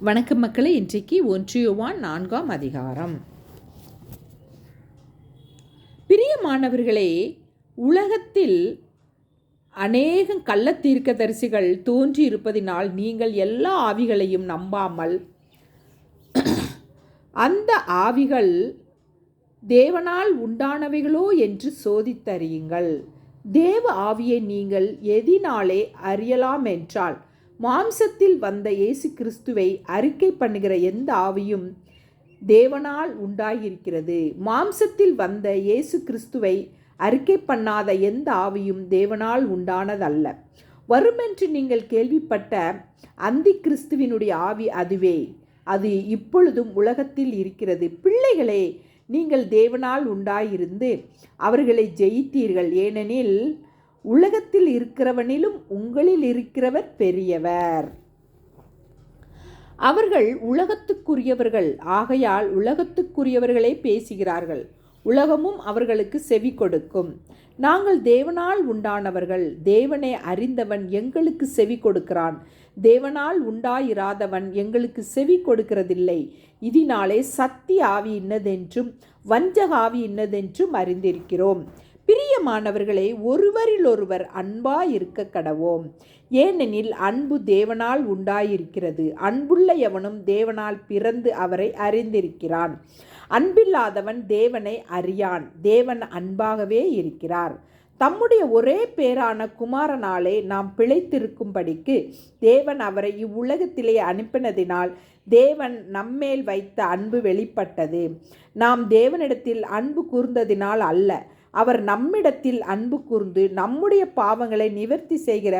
வணக்கம் மக்களே இன்றைக்கு ஒன்றியுவான் நான்காம் அதிகாரம். பிரியமானவர்களே உலகத்தில் அநேக கள்ள தீர்க்கதரிசிகள் தோன்றியிருப்பதினால் நீங்கள் எல்லா ஆவிகளையும் நம்பாமல் அந்த ஆவிகள் தேவனால் உண்டானவைகளோ என்று சோதித்தறியுங்கள். தேவ ஆவியை நீங்கள் எதினாலே அறியலாம் என்றால் மாம்சத்தில் வந்த இயேசு கிறிஸ்துவை அறிக்கை பண்ணுகிற எந்த ஆவியும் தேவனால் உண்டாகியிருக்கிறது மாம்சத்தில் வந்த இயேசு கிறிஸ்துவை அறிக்கை பண்ணாத எந்த ஆவியும் தேவனால் உண்டானதல்ல. வருமென்று நீங்கள் கேள்விப்பட்ட அந்தி கிறிஸ்துவினுடைய ஆவி அதுவே. அது இப்பொழுதும் உலகத்தில் இருக்கிறது. பிள்ளைகளே நீங்கள் தேவனால் உண்டாயிருந்து அவர்களை ஜெயித்தீர்கள். ஏனெனில் உலகத்தில் இருக்கிறவனிலும் உங்களில் இருக்கிறவர் பெரியவர். அவர்கள் உலகத்துக்குரியவர்கள். ஆகையால் உலகத்துக்குரியவர்களே பேசுகிறார்கள். உலகமும் அவர்களுக்கு செவி கொடுக்கும். நாங்கள் தேவனால் உண்டானவர்கள். தேவனை அறிந்தவன் எங்களுக்கு செவி கொடுக்கிறான். தேவனால் உண்டாயிராதவன் எங்களுக்கு செவி கொடுக்கிறதில்லை. இதனாலே சக்தி ஆவி இன்னதென்றும் வஞ்சக ஆவி இன்னதென்றும் அறிந்திருக்கிறோம். பிரியமானவர்களே ஒருவரிலொருவர் அன்பாயிருக்க கடவோம். ஏனெனில் அன்பு தேவனால் உண்டாயிருக்கிறது. அன்புள்ள எவனும் தேவனால் பிறந்து அவரை அறிந்திருக்கிறான். அன்பில்லாதவன் தேவனை அறியான். தேவன் அன்பாகவே இருக்கிறார். தம்முடைய ஒரே பேரான குமாரனாலே நாம் பிழைத்திருக்கும்படிக்கு தேவன் அவரை இவ்வுலகத்திலே அனுப்பினதினால் தேவன் நம்மேல் வைத்த அன்பு வெளிப்பட்டது. நாம் தேவனிடத்தில் அன்பு கூர்ந்ததினால் அல்ல. அவர் நம்மிடத்தில் அன்பு கூர்ந்து நம்முடைய பாவங்களை நிவர்த்தி செய்கிற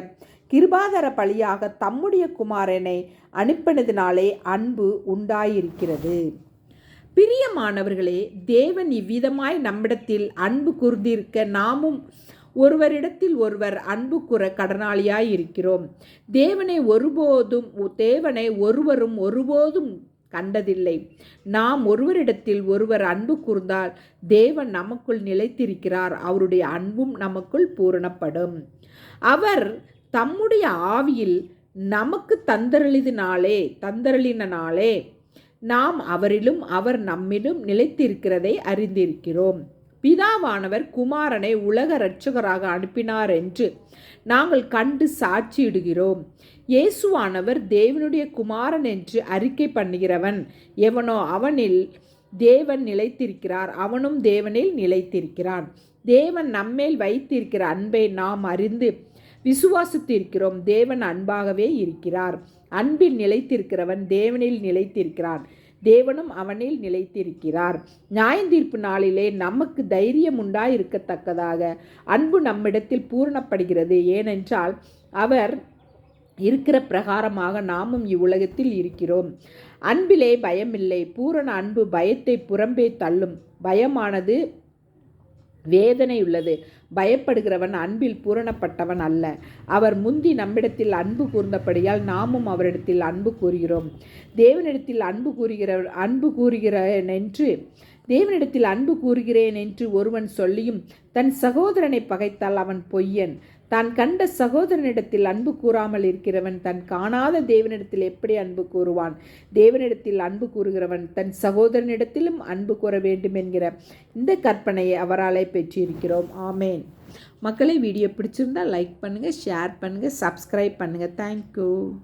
கிருபாகர பலியாக தம்முடைய குமாரனை அனுப்பினதினாலே அன்பு உண்டாயிருக்கிறது. பிரியமானவர்களே தேவன் இவ்விதமாய் நம்மிடத்தில் அன்பு கூர்ந்திருக்க நாமும் ஒருவரிடத்தில் ஒருவர் அன்பு கூற கடனாளியாய் இருக்கிறோம் தேவனை ஒருபோதும் தேவனை ஒருவரும் ஒருபோதும் கண்டதில்லை. நாம் ஒருவரிடத்தில் ஒருவர் அன்பு கூர்ந்தால் தேவன் நமக்குள் நிலைத்திருக்கிறார். அவருடைய அன்பும் நமக்குள் பூரணப்படும். அவர் தம்முடைய ஆவியில் நமக்கு தந்தரளிதினாலே தந்தரளினாலே நாம் அவரிலும் அவர் நம்மிலும் நிலைத்திருக்கிறதை அறிந்திருக்கிறோம். பிதாவானவர் குமாரனை உலக இரட்சகராக அனுப்பினார் என்று நாங்கள் கண்டு சாட்சியிடுகிறோம். இயேசுவானவர் தேவனுடைய குமாரன் என்று அறிக்கை பண்ணுகிறவன். எவனோ அவனில் தேவன் நிலைத்திருக்கிறார் அவனும் தேவனில் நிலைத்திருக்கிறான். தேவன் நம்மேல் வைத்திருக்கிற அன்பை நாம் அறிந்து விசுவாசித்திருக்கிறோம். தேவன் அன்பாகவே இருக்கிறார். அன்பில் நிலைத்திருக்கிறவன் தேவனில் நிலைத்திருக்கிறான். தேவனும் அவனில் நிலைத்திருக்கிறார். நியாயந்தீர்ப்பு நாளிலே நமக்கு தைரியம் உண்டாயிருக்கத்தக்கதாக அன்பு நம்மிடத்தில் பூரணப்படுகிறது. ஏனென்றால் அவர் இருக்கிற பிரகாரமாக நாமும் இவ்வுலகத்தில் இருக்கிறோம். அன்பிலே பயமில்லை. பூரண அன்பு பயத்தை புறம்பே தள்ளும். பயமானது வேதனை உள்ளது. பயப்படுகிறவன் அன்பில் பூரணப்பட்டவன் அல்ல. அவர் முந்தி நம்மிடத்தில் அன்பு கூர்ந்தபடியால் நாமும் அவரிடத்தில் அன்பு கூறுகிறோம். தேவனிடத்தில் அன்பு கூறுகிற அன்பு கூறுகிறேன் என்று தேவனிடத்தில் அன்பு கூறுகிறேன் என்று ஒருவன் சொல்லியும் தன் சகோதரனை பகைத்தால் அவன் பொய்யன். தான் கண்ட சகோதரனிடத்தில் அன்பு கூறாமல் இருக்கிறவன் தன் காணாத தேவனிடத்தில் எப்படி அன்பு கூறுவான்? தேவனிடத்தில் அன்பு கூறுகிறவன் தன் சகோதரனிடத்திலும் அன்பு கூற வேண்டும் என்கிற இந்த கற்பனையை அவராலே பெற்றிருக்கிறோம். ஆமேன். மக்களை வீடியோ பிடிச்சிருந்தால் லைக் பண்ணுங்கள் ஷேர் பண்ணுங்கள் சப்ஸ்கிரைப் பண்ணுங்கள் தேங்க்யூ